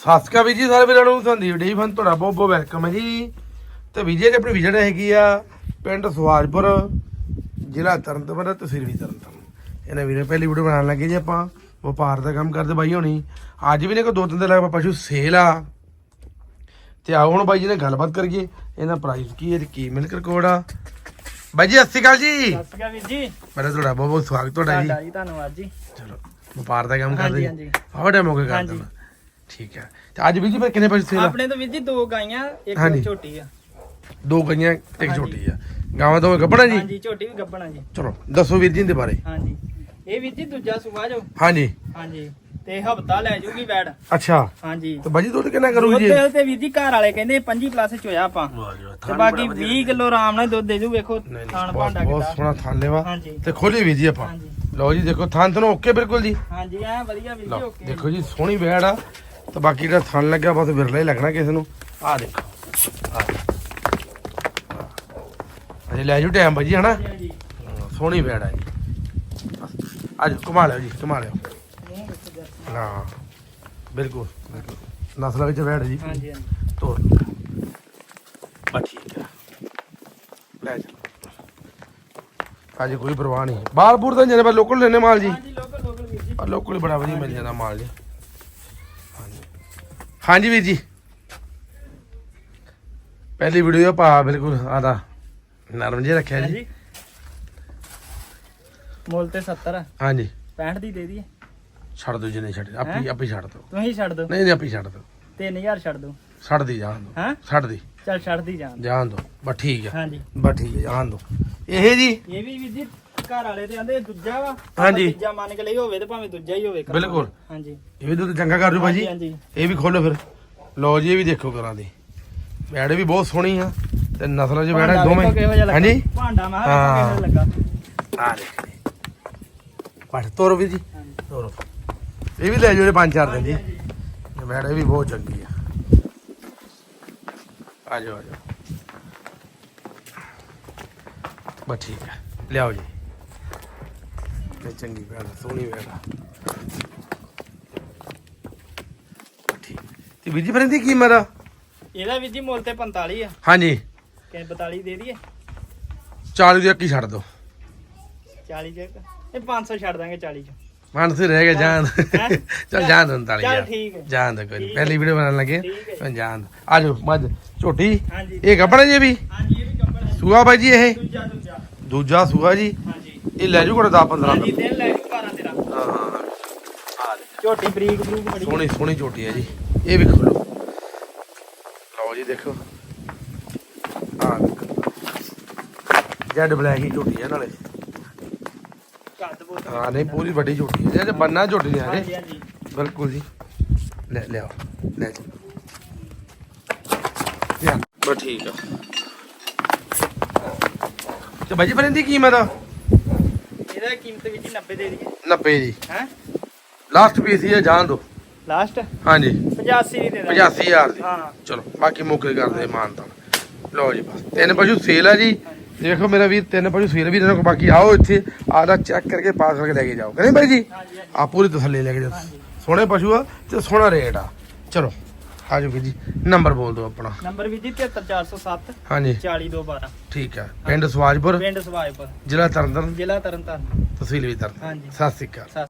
ਸਾਸਕਾ ਵੀ ਜੀ ਸਾਰੇ ਵੀਰਾਂ ਨੂੰ ਸੰਦੀਪ ਡੀ ਫਨ ਤੁਹਾਡਾ ਬਹੁਤ ਬਹੁਤ ਵੈਲਕਮ ਹੈ ਜੀ। ਤੇ ਵਿਜੇ ਦੀ ਆਪਣੀ ਵਿਜਣ ਹੈਗੀ ਆ ਪਿੰਡ ਸਵਾਜਪੁਰ ਜ਼ਿਲ੍ਹਾ ਤਰਨਤਾਰਨ ਤਹਿਸੀਲ ਵੀ ਤਰਨਤਾਰਨ। ਇਹਨਾਂ ਵੀਰੇ ਪਹਿਲੀ ਵੀਡੀਓ ਬਣਾਉਣ ਲੱਗੇ ਜੀ ਆਪਾਂ ਵਪਾਰ ਦਾ ਕੰਮ ਕਰਦੇ ਬਾਈ ਹੋਣੀ। ਅੱਜ ਵੀ ਨੇ ਕੋ ਦੋ ਤਿੰਨ ਦਿਨ ਲੱਗ ਪਸ਼ੂ ਸੇਲ ਆ। ਤੇ ਆਓ ਹੁਣ ਬਾਈ ਜੀ ਨੇ ਗੱਲਬਾਤ ਕਰੀਏ ਇਹਦਾ ਪ੍ਰਾਈਸ ਕੀ ਹੈ ਤੇ ਕੀ ਮਿਲਕ ਰਿਕਾਰਡ ਆ। ਬਾਈ ਜੀ ਸਤਿ ਸ਼੍ਰੀ ਅਕਾਲ ਜੀ। ਸਤਿ ਸ਼੍ਰੀ ਅਕਾਲ ਵੀਰ ਜੀ। ਪਹਿਲਾਂ ਤੁਹਾਡਾ ਬਹੁਤ ਬਹੁਤ ਸਵਾਗਤ ਤੁਹਾਡਾ ਜੀ। ਧੰਨਵਾਦ ਜੀ। ਚਲੋ ਵਪਾਰ ਦਾ ਕੰਮ ਕਰਦੇ ਹੋ ਗਿਆ ਹਾਂਜੀ। ਕਰਦੇ ਠੀਕ ਹੈ। ਤੇ ਅੱਜ ਵੀ ਜੀ ਫਿਰ ਕਿੰਨੇ ਪੈਸੇ ਸੇਲ ਆ? ਆਪਣੇ ਤੋਂ ਵੀਰ ਜੀ ਦੋ ਗਾਈਆਂ ਹਾਂਜੀ। ਇੱਕ ਝੋਟੀ ਆ। ਦੋ ਗਈਆਂ ਇੱਕ ਹਾਂਜੀ। ਛੋਟੀ ਆ। ਗਾਵਾਂ ਤੋਂ ਗੱਬਣਾ ਜੀ? ਹਾਂਜੀ ਝੋਟੀ ਵੀ ਗੱਬਣਾ ਜੀ। ਚਲੋ ਦੱਸੋ ਵੀਰ ਜੀ ਦੇ ਬਾਰੇ। ਹਾਂਜੀ। ਇਹ ਵੀਰ ਜੀ ਦੂਜਾ ਸੂਆ ਜੋ। ਹਾਂਜੀ। ਹਾਂਜੀ। ਤੇ ਹਫਤਾ ਲੈ ਜੂਗੀ ਵੈੜ ਅੱਛਾ। ਹਾਂਜੀ। ਤੇ ਬਾਜੀ ਦੁੱਧ ਕਿੰਨਾ ਕਰੂ ਜੀ? ਦੁੱਧ ਤੇ ਵੀਰ ਜੀ ਘਰ ਵਾਲੇ ਕਹਿੰਦੇ 25 ਪਲੱਸ ਚ ਹੋਇਆ ਆਪਾਂ। ਤੇ ਬਾਕੀ 20 ਕਿਲੋ ਆਰਾਮ ਨਾਲ ਦੁੱਧ ਦੇ ਜੂ ਵੇਖੋ ਥਾਣ ਬਹੁਤ ਭਾਂਡਾ ਬਹੁਤ ਕਿੱਦਾਂ। ਸੋਹਣਾ ਥਾਨ ਲੈਵਾ ਹਾਂਜੀ। ਤੇ ਖੋਲੀ ਵੀ ਜੀ ਆਪਾਂ। ਹਾਂਜੀ। ਲਓ ਜੀ ਦੇਖੋ ਥਾਨ ਤੁਹਾਨੂੰ ਓਕੇ ਬਿਲਕੁਲ ਜੀ। ਹਾਂਜੀ ਐ ਵਧੀਆ ਵੀਰ ਜੀ ਲਓ ਓਕੇ ਦੇਖੋ ਜੀ ਸੋਹਣੀ ਬੈੜ ਆ। ਤੇ ਬਾਕੀ ਜਿਹੜਾ ਥਾਨ ਲੱਗਿਆ ਬਸ ਵਿਰਲਾ ਹੀ ਲੱਗਣਾ ਕਿਸੇ ਨੂੰ। ਆ ਦੇਖੋ। ਅਜੇ ਲੈ ਜੂ ਟਾਈਮ ਬਾਜੀ ਹਨਾ? ਸੋਹਣੀ ਬੈੜ ਆ ਜੀ। ਅੱਜ ਘੁਮਾ ਲਿਓ ਜੀ ਘੁਮਾ ਲਿਓ। ਹਾਂ ਬਿਲਕੁਲ ਨਸਲ ਵਿੱਚ ਬੈੜ ਜੀ। ਹਾਂਜੀ ਹਾਂਜੀ। ਤੋੜ। ਬਸ ਠੀਕ ਹੈ ਲੈ ਜਾ। ਅੱਜ ਕੋਈ ਪਰਵਾਹ ਨਹੀਂ। ਬਾਹਰ ਬੂਰ ਤਾਂ ਜਨੇ ਬਾ ਲੋਕਲ ਲੈਣੇ ਮਾਲ ਜੀ। ਲੋਕਲ ਲੋਕਲ ਵੀਰ ਜੀ। ਆ ਲੋਕਲ ਹੀ ਬੜਾ ਵਧੀਆ ਮਿਲ ਜਾਂਦਾ ਮਾਲ ਜੀ। ਹਾਂਜੀ ਵੀਰ ਜੀ। ਪਹਿਲੀ ਵੀਡੀਓ ਪਾ ਬਿਲਕੁਲ ਆਦਾ ਨਰਮ ਜਿਹਾ ਰੱਖਿਆ ਜੀ। ਮੁੱਲ ਤੇ 70 ਆ। ਹਾਂਜੀ। 65 ਦੀ ਦੇ ਦਈਏ। ਛੱਡ ਦੋ ਜਿੰਨੇ ਛੱਡ ਆਪੀ? ਆਪੀ ਛੱਡ ਦੋ ਤੁਸੀਂ ਛੱਡ ਦਿਓ। ਨਹੀਂ ਨਹੀਂ ਆਪੀ ਛੱਡ ਦੋ 3000 ਛੱਡ ਦਿਓ। ਛੱਡ ਦੀ ਜਾਣ ਦੋ ਹਾਂ? ਛੱਡ ਦੀ। ਚੱਲ ਛੱਡ ਦੀ ਜਾਣ ਜਾਣ ਦੋ ਬਸ ਠੀਕ ਹੈ ਹਾਂਜੀ। ਬਸ ਠੀਕ ਹੈ ਜਾਣ ਦੋ ਇਹ ਜੀ ਇਹ ਵੀ ਵੀਰ ਜੀ ਘਰ ਵਾਲੇ ਤੇ ਆਂਦੇ ਦੂਜਾ ਵਾ ਹਾਂਜੀ। ਆਪਾਂ ਤੀਜਾ ਮੰਨ ਕੇ ਲਈ ਹੋਵੇ ਤੇ ਭਾਵੇਂ ਦੂਜਾ ਹੀ ਹੋਵੇ ਘਰ ਵਾਲਾ। ਬਿਲਕੁਲ। ਹਾਂਜੀ। ਇਹ ਵੀ ਦੁੱਧ ਚੰਗਾ ਕਰ ਜੂ ਭਾਜੀ। ਹਾਂਜੀ ਇਹ ਵੀ ਖੋਲੋ ਫਿਰ। ਲਓ ਜੀ ਇਹ ਵੀ ਦੇਖੋ ਕਰਾਂ ਦੀ। ਬੈੜ ਵੀ ਬਹੁਤ ਸੋਹਣੀ ਆ ਤੇ ਨਸਲਾਂ 'ਚ ਬੈੜ ਭਾਂਡਾ ਦੋਵੇਂ। ਵੇਖੋ ਕਿਹੋ ਜਿਹਾ ਲੱਗਾ। ਹਾਂਜੀ? ਭਾਂਡਾ ਮਾਰ ਹਾਂ। ਕਿਹੋ ਜਿਹਾ ਲੱਗਾ। ਆ ਦੇਖ ਪੜ ਤੋਰੋ ਵੀ ਜੀ। ਹਾਂਜੀ। ਤੋਰੋ। ਇਹ ਵੀ ਲੈ ਜਾਓ ਪੰਜ ਚਾਰ ਦਿਨ ਜੀ ਇਹ ਬੈੜ ਇਹ ਵੀ ਬਹੁਤ ਚੰਗੀ ਆ। ਆ ਜਾਓ ਆ ਜਾਓ। ਬਸ ਠੀਕ ਹੈ ਲਿਆਓ ਜੀ। ਇਹ ਚੰਗੀ ਆ, ਸੋਹਣੀ ਬਸ ਠੀਕ। ਤੇ ਵੀਰ ਜੀ ਫਿਰ ਇਹਦੀ ਕੀ ਆ? ਇਹਦਾ ਵੀਰ ਜੀ ਮੁੱਲ ਤੇ 45 ਆ। ਹਾਂਜੀ। ਕਿ 42 ਦੇ ਦਈਏ? 40 ਦੀ ਅੱਕੀ ਛੱਡ ਦੋ। 40 ਚ ਇਹ 500 ਛੱਡ ਦਾਂਗੇ 40 ਚ। ਮਨ ਸੇ ਰਹਿ ਗਿਆ ਜਾਨ? ਚਲ ਜਾਨ ਦੋ 39 ਚੱਲ ਠੀਕ ਹੈ। ਜਾਨ ਦੋ ਕੋਈ ਪਹਿਲੀ ਵੀਡੀਓ ਬਣਾਉਣ ਲੱਗੇ ਜਾਨ ਆ ਜਾਓ ਮੱਝ ਝੋਟੀ। ਇਹ ਗੱਬੜ ਜੀ ਵੀ? ਹਾਂਜੀ ਇਹ ਵੀ ਕੱਪੜਾ ਸੂਆ ਬਾਈ ਜੀ ਇਹ? ਦੂਜਾ ਦੂਜਾ। ਦੂਜਾ ਸੂਆ ਜੀ। ਇਹ ਲੈ ਜੂ ਕੋਲ 10 15 ਹਾਂਜੀ ਦਿਨ ਲੈ ਜੂ 12 13 ਹਾਂ ਹਾਂ ਝੋਟੀ ਬਰੀਕ ਬਰੀਕ ਬੜੀ। ਸੋਹਣੀ ਸੋਹਣੀ ਝੋਟੀ ਹੈ ਜੀ। ਇਹ ਵੀ ਖੋਲੋ। ਲਓ ਜੀ ਦੇਖੋ। ਆ ਜੈਡ ਬਲੈਕ ਹੀ ਝੋਟੀ ਹੈ ਨਾਲੇ। ਕੱਦ ਬੋਤ ਹਾਂ ਨਹੀਂ ਪੂਰੀ ਵੱਡੀ ਝੋਟੀ ਹੈ ਜੇ ਬੰਨਾ ਝੋਟੀ ਹਾਂਜੀ ਹੈ ਹਾਂਜੀ ਬਿਲਕੁਲ ਜੀ। ਲੈ ਲਿਆਓ। ਲੈ ਜੀ। ਬਸ ਠੀਕ ਆ। ਤੇ ਬਾਜੀ ਫਿਰ ਇਹਦੀ ਕੀਮਤ ਆ ਇਹਦਾ ਕੀਮਤ ਵਿੱਚ 90 ਦੇ ਦਈਏ? 90 ਜੀ। ਹੈ? ਲਾਸਟ ਪੀਸ ਹੀ ਹੈ ਜਾਣ ਦੋ। ਲਾਸਟ ਹਾਂਜੀ। 85 ਦੀ ਦੇ ਦਾਂਗੇ 85000 ਦੀ। ਹਾਂ। ਚਲੋ ਬਾਕੀ ਮੁੱਕੇ ਕਰਦੇ ਮਾਨਤਾ ਲਓ ਜੀ ਬਸ। ਤਿੰਨ ਪਸ਼ੂ ਸੇਲ ਆ ਜੀ। ਦੇਖੋ ਮੇਰਾ ਵੀਰ ਤਿੰਨ ਪਸ਼ੂ ਸੇਲ ਵੀ ਇਹਨਾਂ ਕੋਲ ਬਾਕੀ ਆਓ ਇੱਥੇ। ਆਦਾ ਚੈੱਕ ਕਰਕੇ ਪਾਸ ਕਰਕੇ ਲੈ ਕੇ ਜਾਓ। ਕਹਿੰਦੇ ਬਾਈ ਜੀ? ਆ ਪੂਰੀ ਤਸੱਲੀ ਲੈ ਕੇ ਜਾਓ। ਸੋਹਣੇ ਪਸ਼ੂ ਆ ਤੇ ਸੋਹਣਾ ਰੇਟ ਆ। ਚਲੋ। ਆ ਜਾਓ ਵੀਰ ਜੀ ਨੰਬਰ ਬੋਲ ਦਿਓ ਆਪਣਾ। ਨੰਬਰ ਵੀ ਜੀ 73407 ਹਾਂਜੀ। 40212 ਠੀਕ ਹੈ ਪਿੰਡ ਸਵਾਜਪੁਰ? ਪਿੰਡ ਸਵਾਜਪੁਰ। ਜ਼ਿਲ੍ਹਾ ਤਰਨਤਾਰਨ? ਜ਼ਿਲ੍ਹਾ ਤਰਨਤਾਰਨ। ਤਹਿਸੀਲ ਵੀ ਤਰਨਤਾਰਨ। ਹਾਂਜੀ। ਸਤਿ ਸ੍ਰੀ ਅਕਾਲ।